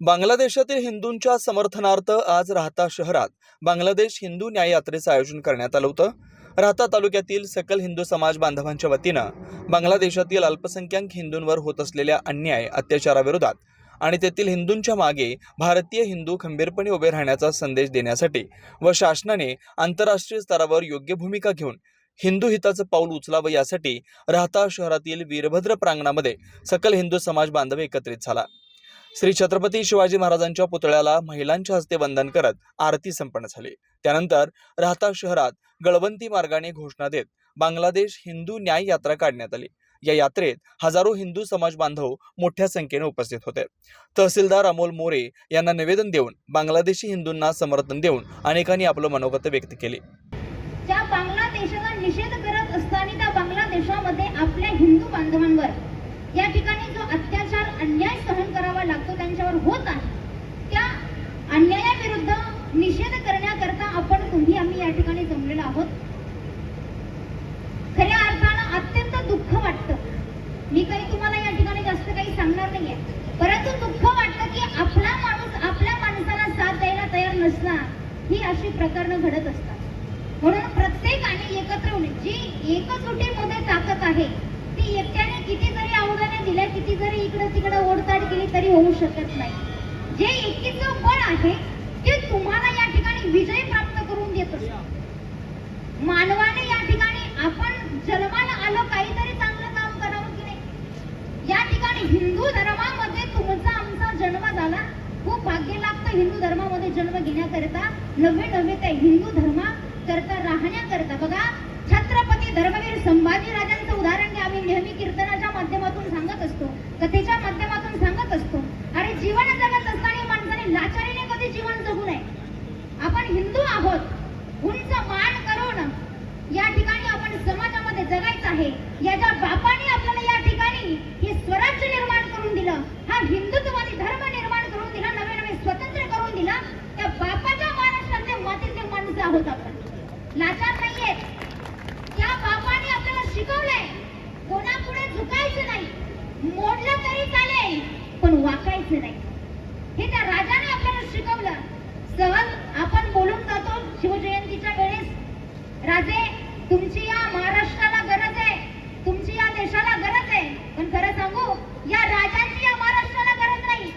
बांगलादेशातील हिंदूंच्या समर्थनार्थ आज राहता शहरात बांगलादेश हिंदू न्याय यात्रेचं आयोजन करण्यात आलं होतं. राहता तालुक्यातील सकल हिंदू समाज बांधवांच्या वतीनं बांगलादेशातील अल्पसंख्याक हिंदूंवर होत असलेल्या अन्याय अत्याचाराविरोधात आणि तेथील हिंदूंच्या मागे भारतीय हिंदू खंबीरपणे उभे राहण्याचा संदेश देण्यासाठी व शासनाने आंतरराष्ट्रीय स्तरावर योग्य भूमिका घेऊन हिंदू हिताचं पाऊल उचलावं यासाठी राहता शहरातील वीरभद्र प्रांगणामध्ये सकल हिंदू समाज बांधव एकत्रित झाला. श्री छत्रपती शिवाजी महाराजांच्या पुतळ्याला महिलांच्या हस्ते वंदन करत आरती संपन्न झाली. त्यानंतर राहता शहरात गळवंती मार्गाने घोषणा देत बांगलादेश हिंदू न्याय यात्रा काढण्यात आली. या यात्रेत हजारो हिंदू समाज बांधव मोठ्या संख्येने उपस्थित होते. तहसीलदार अमोल मोरे यांना निवेदन देऊन बांगलादेशी हिंदूंना समर्थन देऊन अनेकांनी आपलं मनोगत व्यक्त केले. ज्या बांगलादेशाचा निषेध करत असताना त्या बांगलादेशामध्ये आपल्या हिंदू बांधवांवर या ठिकाणी जो अत्याचार अन्याय सहन करावा लागतो त्यांच्यावर होत आहे त्या अन्यायाविरुद्ध निषेध करण्याकरता आपण तुम्ही आम्ही या ठिकाणी जमलेलो आहोत खऱ्या अर्थानं अत्यंत दुःख वाटतं मी काही तुम्हाला या ठिकाणी जास्त काही सांगणार नाहीये परंतु दुःख वाटतं की आपला माणूस आपल्या माणसाला साथ द्यायला तयार नसला ही अशी प्रकरणं घडत असतात. म्हणून प्रत्येकाने एकत्र होणे जी एकजुटीमध्ये ताकद आहे ती एकट्याने किती जरी आव्हाने दिल्या किती जरी इकडं तिकडं ओढताड केली तरी होऊ शकत नाही. जे एकीचं बळ आहे ते तुम्हाला या ठिकाणी विजय प्राप्त करून देत असत. मानवाने या ठिकाणी आपण जन्माला आलो काय चांगलं काम करावं की नाही या ठिकाणी हिंदू धर्मामध्ये तुमचा आमचा जन्म झाला खूप भाग्य लागतं हिंदू धर्मामध्ये जन्म घेण्याकरिता. नवे नवे त्या हिंदू धर्मा करता राहण्याकरता बघा छत्रपती धर्मवीर संभाजी राजांचं उदाहरण घ्या. आम्ही नेहमी कीर्तनाच्या माध्यमातून सांगत असतो कथेच्या माध्यमातून सांगत असतो अरे जीवन जगत असताना माणसाने लाचारीने कधी जीवन जगू नये आपण हिंदू आहोत उंच मान करून या ठिकाणी आपण समाजामध्ये जगायचं आहे याच्या बापाने आपल्याला या ठिकाणी हे स्वराज्य निर्माण करून दिलं हा हिंदुत्ववादी धर्म निर्माण करून दिला नवे नवे स्वतंत्र करून दिला त्या बापाच्या महाराष्ट्रातले मातीचे माणसं आहोत आपण लाचार नाहीये त्या बापाने आपल्याला शिकवलंय कोणापुढे झुकायचं नाही मोडलं तरी चालेल पण नाही. हे त्या राजाने आपल्याला शिकवलं. सहज आपण बोलून जातो शिवजयंतीच्या वेळेस राजे तुमची या महाराष्ट्राला गरज आहे. तुमची या देशाला गरज आहे. पण खरं सांगू या राजांची या महाराष्ट्राला गरज नाही.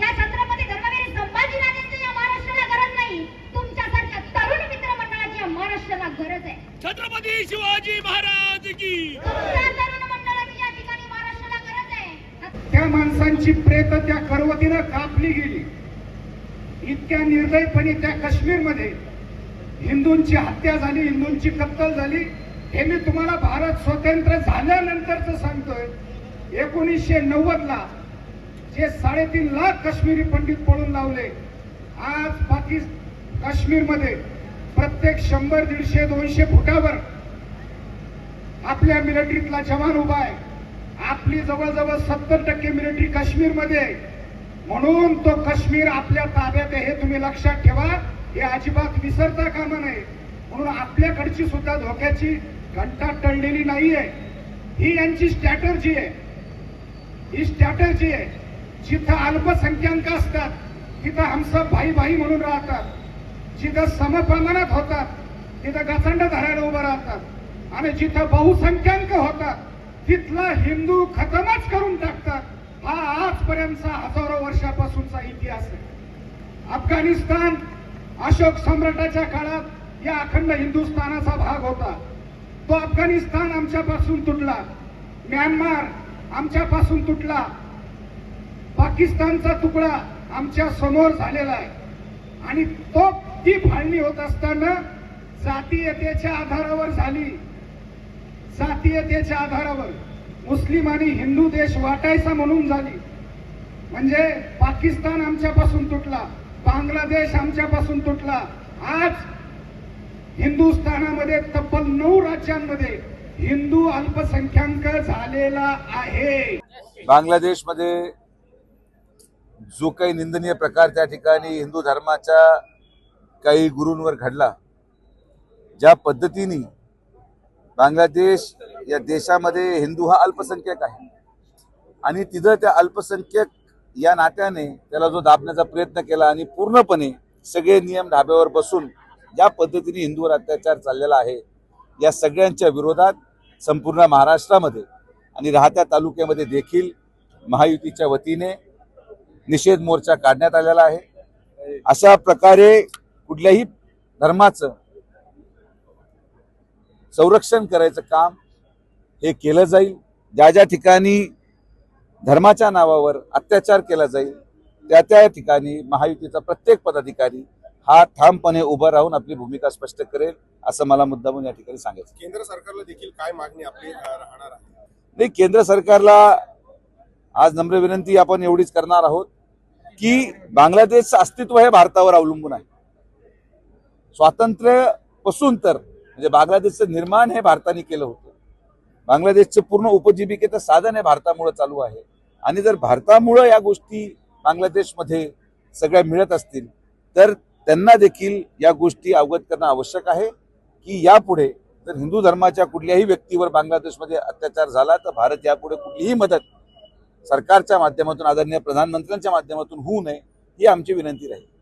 या छत्रपती धर्मवीर संभाजी राजांची या महाराष्ट्राला गरज नाही. तुमच्यासारख्या तरुण मित्रमंडळाची या महाराष्ट्राला गरज आहे. छत्रपती शिवाजी महाराज की तुमच्या तरुण मंडळाची या ठिकाणी महाराष्ट्राला गरज आहे लोकांची प्रेत त्या करवतीनं कापली गेली. इतक्या निर्दयपणे त्या काश्मीरमध्ये हिंदूंची हत्या झाली हिंदूंची कत्तल झाली. हे मी तुम्हाला भारत स्वतंत्र झाल्यानंतरच सांगतोय. एकोणीसशे नव्वद ला जे साडेतीन लाख काश्मीरी पंडित पळून लावले आज पाकिस्तान काश्मीरमध्ये प्रत्येक शंभर दीडशे दोनशे फुटावर आपल्या मिलिटरीतला जवान उभा आहे. आपली जवळजवळ सत्तर टक्के मिलिटरी काश्मीरमध्ये आहे. म्हणून तो काश्मीर आपल्या ताब्यात आहे हे तुम्ही लक्षात ठेवा. हे अजिबात विसरता कामा नये. म्हणून आपल्याकडची सुद्धा धोक्याची घंटा टळलेली नाहीये ही यांची स्ट्रॅटर्जी आहे. ही स्ट्रॅटर्जी आहे. जिथं अल्पसंख्याक असतात तिथं हमसब भाई भाई म्हणून राहतात. जिथं समप्रमाणात होतात तिथं गचंड धरायला उभं राहतात. आणि जिथं बहुसंख्याक होतात तिथला हिंदू खतमच करून टाकतात. हा आजपर्यंतचा हजारो वर्षापासूनचा इतिहास आहे. अफगाणिस्तान अशोक सम्राटाच्या काळात या अखंड हिंदुस्थानाचा भाग होता. तो अफगाणिस्तान आमच्यापासून तुटला. म्यानमार आमच्यापासून तुटला. पाकिस्तानचा तुकडा आमच्यासमोर झालेला आहे. आणि तो ती फाळणी होत असताना जातीयतेच्या आधारावर झाली. जातीयतेच्या आधारावर मुस्लिम आणि हिंदू देश वाटायचा म्हणून झाली. म्हणजे पाकिस्तान आमच्यापासून तुटला बांगलादेश आमच्यापासून तुटला. आज हिंदुस्थानामध्ये तब्बल नऊ राज्यांमध्ये हिंदू अल्पसंख्याक झालेला आहे. बांगलादेशमध्ये जो काही निंदनीय प्रकार त्या ठिकाणी हिंदू धर्माच्या काही गुरूंवर घडला ज्या पद्धतीने बांगलादेश या देशामध्ये हिंदू हा अल्पसंख्यक आहे. आणि तिथं त्या अल्पसंख्यक या नात्याने त्याला जो दाबण्याचा प्रयत्न केला आणि पूर्णपणे सगळे नियम धाब्यावर बसून ज्या पद्धतीने हिंदूवर अत्याचार चाललेला आहे या सगळ्यांच्या विरोधात संपूर्ण महाराष्ट्रामध्ये आणि राहत्या तालुक्यामध्ये देखील महायुतीच्या वतीने निषेध मोर्चा काढण्यात आलेला आहे. अशा प्रकारे कुठल्याही धर्माचं संरक्षण करायचं काम हे केलं जाईल. ज्या ज्या ठिकाणी धर्माच्या नावावर अत्याचार केला जाईल त्या त्या ठिकाणी महायुतीचा प्रत्येक पदाधिकारी हा ठामपणे उभा राहून आपली भूमिका स्पष्ट करेल असं मला मुद्दामून या ठिकाणी सांगायचं केंद्र सरकारला देखील काय मागणी आपली राहणार आहे? नाही केंद्र सरकारला आज नम्र विनंती आपण एवढीच करणार आहोत की बांगलादेशचं अस्तित्व हे भारतावर अवलंबून आहे. स्वातंत्र्यापासून तर म्हणजे बांगलादेशचं निर्माण हे भारताने केलं होतं. बांगलादेशचं पूर्ण उपजीविकेचं साधन हे भारतामुळं चालू आहे. आणि जर भारतामुळं या गोष्टी बांगलादेशमध्ये सगळ्या मिळत असतील तर त्यांना देखील या गोष्टी अवगत करणं आवश्यक आहे की यापुढे जर हिंदू धर्माच्या कुठल्याही व्यक्तीवर बांगलादेशमध्ये अत्याचार झाला तर भारत यापुढे कुठलीही मदत सरकारच्या माध्यमातून आदरणीय प्रधानमंत्र्यांच्या माध्यमातून होऊ नये ही आमची विनंती राहील.